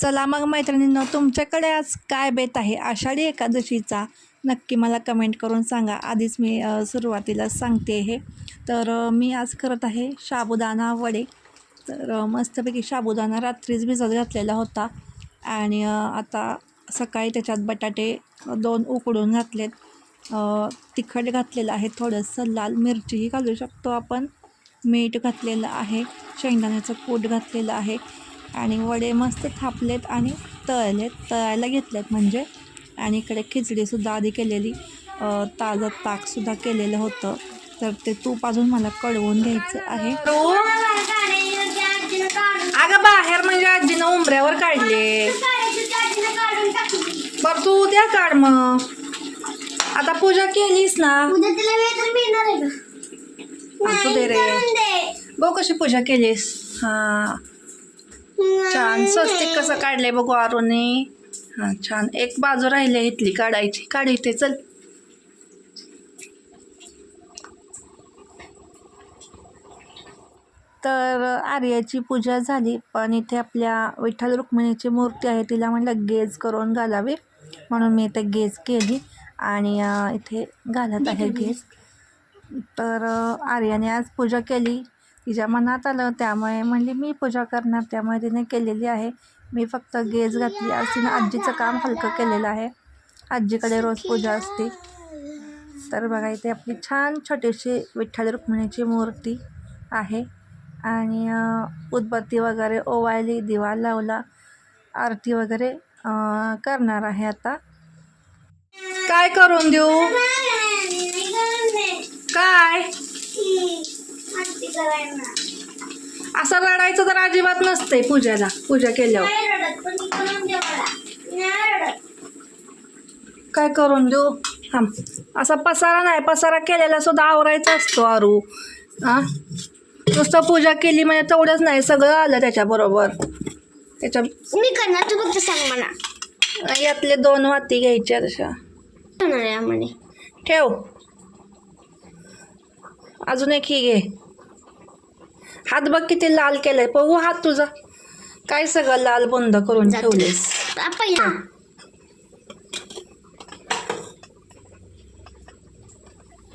चला मग मैत्रिणींनो तुमच्याकडे आज काय बेत आहे? आषाढी एकादशीचा नक्की मला कमेंट करून सांगा. आधीच मी सुरुवातीला सांगते हे. तर मी आज करत आहे साबुदाणा वडे. तर मस्तपैकी साबुदाणा रात्रीच भिजत घातलेला होता. आणि आता सकाळी त्याच्यात बटाटे दोन उकडून घातलेत. तिखट घातलेलं आहे थोडंसं लाल मिरचीही घालू शकतो आपण. मीठ घातलेलं आहे शेंगदाण्याचं कूट घातलेलं आहे. आणि वडे मस्त थापलेत आणि तळलेत तळायला घेतलेत म्हणजे. आणि इकडे खिचडीसुद्धा आधी केलेली ताजं ताकसुद्धा केलेलं होतं. तर ते तूप अजून मला कळवून घ्यायचं आहे. अगं बाहेर म्हणजे आजीनं उंबऱ्यावर काढले. बरं तू उद्या काढ मग. आता पूजा केलीस ना? असू दे रे. बघ कशी पूजा केलीस. हां. छान स्वस्तिक कसं काढलंय बघू आरोने हां छान. एक बाजू राहिले इथली काढायची. काढ इथे चल. तर आर्याची पूजा झाली पण इथे आपल्या विठ्ठल रुक्मिणीची मूर्ती आहे तिला म्हणलं गेज करून घालावी. म्हणून मी इथे गेज केली आणि इथे घालत आहे गेज. तर आर्याने आज पूजा केली. तिच्या मनात आलं त्यामुळे म्हणली मी पूजा करणार त्यामुळे तिने केलेली आहे. मी फक्त गेज घातली आज तिनं आजीचं काम हलकं केलेलं आहे. आजीकडे रोज पूजा असते. तर बघा इथे आपली छान छोटीशी विठ्ठल रुक्मिणीची मूर्ती आहे. आणि उदबत्ती वगैरे ओवायली दिवा लावला आरती वगैरे करणार आहे आता. काय करून देऊ काय असं रडायचं तर अजिबात नसतंय पूजेला. पूजा केल्यावर. काय करून देऊ? थांब. असा पसारा नाही पसारा केलेला सुद्धा आवरायचा असतो आरू. हां नुसतं पूजा केली म्हणजे तेवढंच नाही सगळं आलं त्याच्याबरोबर. त्याच्या मी करणार तू फक्त सांग मला. यातले दोन वाती घ्यायच्या तशा म्हणे ठेव. अजून एक ही घे. हात बघ किती लाल केलाय बघू हात तुझा. काय सगळं लाल बंद करून. ठेवलेस? पहिला.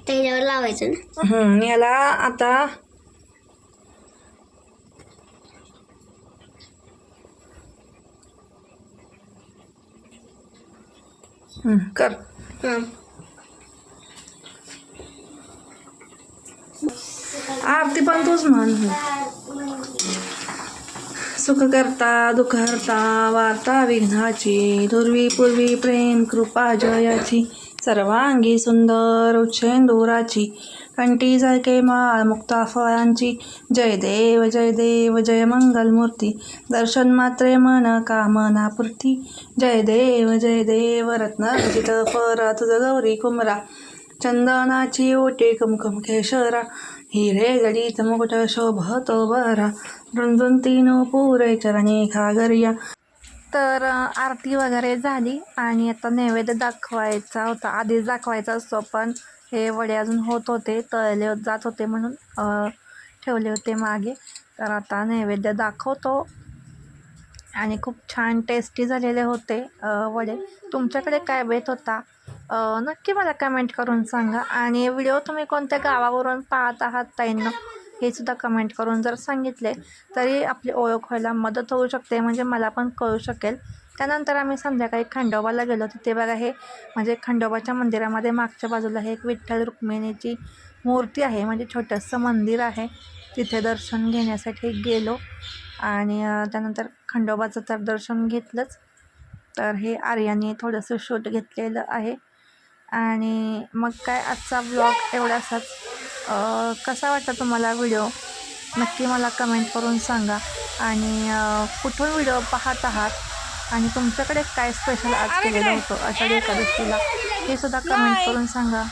त्याच्यावर लावायचं ना. हम्म, याला आता हम्म, कर हां आरती पण तूच म्हण. सुख करता दुःख हरता वार्ता विघ्नाची दुर्वी पूर्वी प्रेम कृपा जयाची सर्वांगी सुंदर उच्छेंदुराची कंठी जळके माळ मुक्ता फळांची जय देव जय देव जय मंगलमूर्ती दर्शन मात्रे मन कामना पूर्ती जय देव जय देव रत्नरचित परा तुझ गौरी कुमरा चंदनाची ओटी कमकम केशरा हिरे गडीत मुकुट शोभत बरा रुंजून तीन पुरे चरणी घागरिया तर आरती वगैरे झाली आणि आता नैवेद्य दाखवायचा होता. आधीच दाखवायचा असतो पण हे वडे अजून होत होते तळले जात होते म्हणून ठेवले होते मागे. तर आता नैवेद्य दाखवतो. आणि खूप छान टेस्टी झालेले होते वडे. तुमच्याकडे काय बेत होता? नक्की मला कमेंट करून सांगा. आणि व्हिडिओ तुम्ही कोणत्या गावावरून पाहत आहात ताईंना हे सुद्धा कमेंट करून जर सांगितले तरी आपली ओळख व्हायला मदत होऊ शकते म्हणजे मला पण कळू शकेल. त्यानंतर आम्ही संध्याकाळी खंडोबाला गेलो. तिथे बघा हे म्हणजे खंडोबाच्या मंदिरामध्ये मागच्या बाजूला हे एक विठ्ठल रुक्मिणीची मूर्ती आहे म्हणजे छोटंसं मंदिर आहे. तिथे दर्शन घेण्यासाठी गेलो. आणि त्यानंतर खंडोबाचं तर दर्शन घेतलंच. तर हे आर्याने थोडंसं शूट घेतलेलं आहे. आणि मग काय आजचा ब्लॉग एवढासाच कसा वाटला तुम्हाला व्हिडिओ नक्की मला कमेंट करून सांगा. आणि कुठून व्हिडिओ पाहत आहात? आणि तुमच्याकडे काय स्पेशल आज केलेलं होतं? आषाढी एकादशीला? हे सुद्धा कमेंट करून सांगा.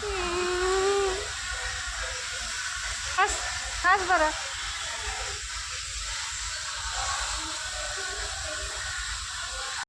बरं.